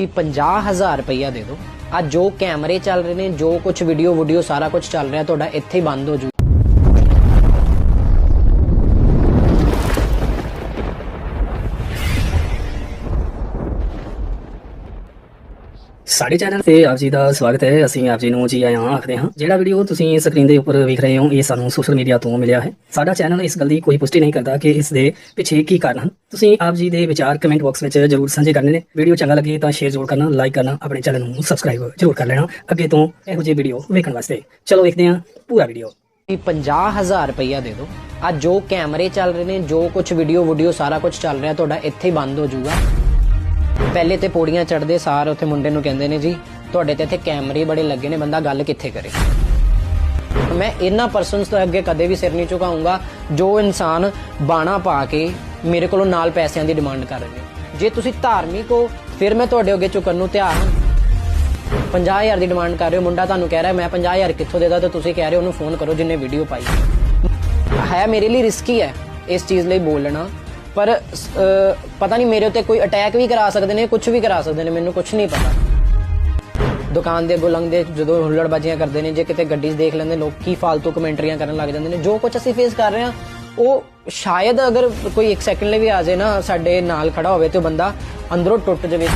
ਵੀ 50000 ਰੁਪਈਆ ਦੇ ਦਿਓ। ਆ ਜੋ ਕੈਮਰੇ ਚੱਲ ਰਹੇ ਨੇ, ਜੋ ਕੁਝ ਵੀਡੀਓ ਵੀਡੀਓ ਸਾਰਾ ਕੁਝ ਚੱਲ ਰਿਹਾ, ਤੁਹਾਡਾ ਇੱਥੇ ਹੀ ਬੰਦ ਹੋ ਜੂ। ਸਾਡੇ ਚੈਨਲ ਤੇ ਆਪ ਜੀ ਦਾ ਸਵਾਗਤ ਹੈ। ਅਸੀਂ ਆਪ ਜੀ ਨੂੰ ਜੀ ਆਇਆਂ ਆਖਦੇ ਹਾਂ। ਜਿਹੜਾ ਵੀਡੀਓ ਤੁਸੀਂ ਸਕਰੀਨ ਦੇ ਉੱਪਰ ਵੇਖ ਰਹੇ ਹੋ, ਇਹ ਸਾਨੂੰ ਸੋਸ਼ਲ ਮੀਡੀਆ ਤੋਂ ਮਿਲਿਆ ਹੈ। ਸਾਡਾ ਚੈਨਲ ਇਸ ਗੱਲ ਦੀ ਕੋਈ ਪੁਸ਼ਟੀ ਨਹੀਂ ਕਰਦਾ ਕਿ ਇਸ ਦੇ ਪਿੱਛੇ ਕੀ ਕਾਰਨ ਹਨ। ਤੁਸੀਂ ਆਪ ਜੀ ਦੇ ਵਿਚਾਰ ਕਮੈਂਟ ਬਾਕਸ ਵਿੱਚ ਜ਼ਰੂਰ ਸਾਂਝੇ ਕਰਨੇ ਨੇ। ਵੀਡੀਓ ਚੰਗਾ ਲੱਗੇ ਤਾਂ ਸ਼ੇਅਰ ਜ਼ਰੂਰ ਕਰਨਾ ਲਾਈਕ ਕਰਨਾ, ਆਪਣੇ ਚੈਨਲ ਨੂੰ ਸਬਸਕ੍ਰਾਈਬ ਜ਼ਰੂਰ ਕਰ ਲੈਣਾ। ਅੱਗੇ ਤੋਂ ਇਹੋ ਜਿਹੇ ਵੀਡੀਓ ਵੇਖਣ ਵਾਸਤੇ। ਚਲੋ ਵੇਖਦੇ ਹਾਂ ਪੂਰਾ ਵੀਡੀਓ ਵੀ 50000 ਰੁਪਈਆ ਦੇ ਦਿਓ। ਅੱਜ ਜੋ ਕੈਮਰੇ ਚੱਲ ਰਹੇ ਨੇ, ਜੋ ਕੁਝ ਵੀਡੀਓ ਵੀਡੀਓ ਸਾਰਾ ਕੁਝ ਚੱਲ ਰਿਹਾ, ਤੁਹਾਡਾ ਇੱਥੇ ਹੀ ਬੰਦ ਹੋ ਜਾਊਗਾ। ਪਹਿਲੇ ਤੇ ਪੌੜੀਆਂ ਚੜਦੇ ਸਾਰ ਉੱਥੇ ਮੁੰਡੇ ਨੂੰ ਕਹਿੰਦੇ ਨੇ, ਜੀ, ਤੁਹਾਡੇ ਤੇ ਇੱਥੇ ਕੈਮਰੇ ਬੜੇ ਲੱਗੇ ਨੇ, ਬੰਦਾ ਗੱਲ ਕਿੱਥੇ ਕਰੇ? ਮੈਂ ਇਹਨਾਂ ਪਰਸਨਸ ਤੋਂ ਅੱਗੇ ਕਦੇ ਵੀ ਸਿਰ ਨਹੀਂ ਝੁਕਾਊਂਗਾ ਜੋ ਇਨਸਾਨ ਬਾਣਾ ਪਾ ਕੇ ਮੇਰੇ ਕੋਲੋਂ ਨਾਲ ਪੈਸਿਆਂ ਦੀ ਡਿਮਾਂਡ ਕਰ ਰਹੇ ਨੇ। ਜੇ ਤੁਸੀਂ ਧਾਰਮਿਕ ਹੋ, ਫਿਰ ਮੈਂ ਤੁਹਾਡੇ ਅੱਗੇ ਝੁਕਣ ਨੂੰ ਤਿਆਰ ਹਾਂ। 50000 ਦੀ ਡਿਮਾਂਡ ਕਰ ਰਹੇ ਹੋ, ਮੁੰਡਾ ਤੁਹਾਨੂੰ ਕਹਿ ਰਿਹਾ, ਮੈਂ 50000 ਕਿੱਥੋਂ ਦੇਦਾ ਤੇ ਤੁਸੀਂ ਕਹਿ ਰਹੇ ਹੋ, ਉਹਨੂੰ ਫੋਨ ਕਰੋ, ਜਿੰਨੇ ਵੀਡੀਓ ਪਾਈ ਹੈ। ਮੇਰੇ ਲਈ ਰਿਸਕੀ ਹੈ ਇਸ ਚੀਜ਼ ਲਈ ਬੋਲਣਾ। ਪਰ ਪਤਾ ਨਹੀਂ ਮੇਰੇ ਉੱਤੇ ਕੋਈ ਅਟੈਕ ਵੀ ਕਰਾ ਸਕਦੇ ਨੇ ਕੁਝ ਵੀ ਕਰਾ ਸਕਦੇ ਨੇ, ਮੈਨੂੰ ਕੁਝ ਨਹੀਂ ਪਤਾ। ਦੁਕਾਨ ਦੇ ਅੱਗੋਂ ਦੇ ਜਦੋਂ ਹੁੱਲੜਬਾਜ਼ੀਆਂ ਕਰਦੇ ਨੇ, ਜੇ ਕਿਤੇ ਗੱਡੀ 'ਚ ਦੇਖ ਲੈਂਦੇ, ਲੋਕ ਕੀ ਫालतू ਕਮੈਂਟਰੀਆਂ ਕਰਨ ਲੱਗ ਜਾਂਦੇ ਨੇ, ਜੋ ਕੁਝ ਅਸੀਂ ਫੇਸ ਕਰ ਰਹੇ ਹਾਂ, ਉਹ ਸ਼ਾਇਦ ਅਗਰ ਕੋਈ 1 ਸੈਕਿੰਡ ਲਈ ਵੀ ਆ ਜਾਏ ਨਾ, ਸਾਡੇ ਨਾਲ ਖੜਾ ਹੋਵੇ ਤੇ ਬੰਦਾ ਅੰਦਰੋਂ ਟੁੱਟ ਜਾਵੇ।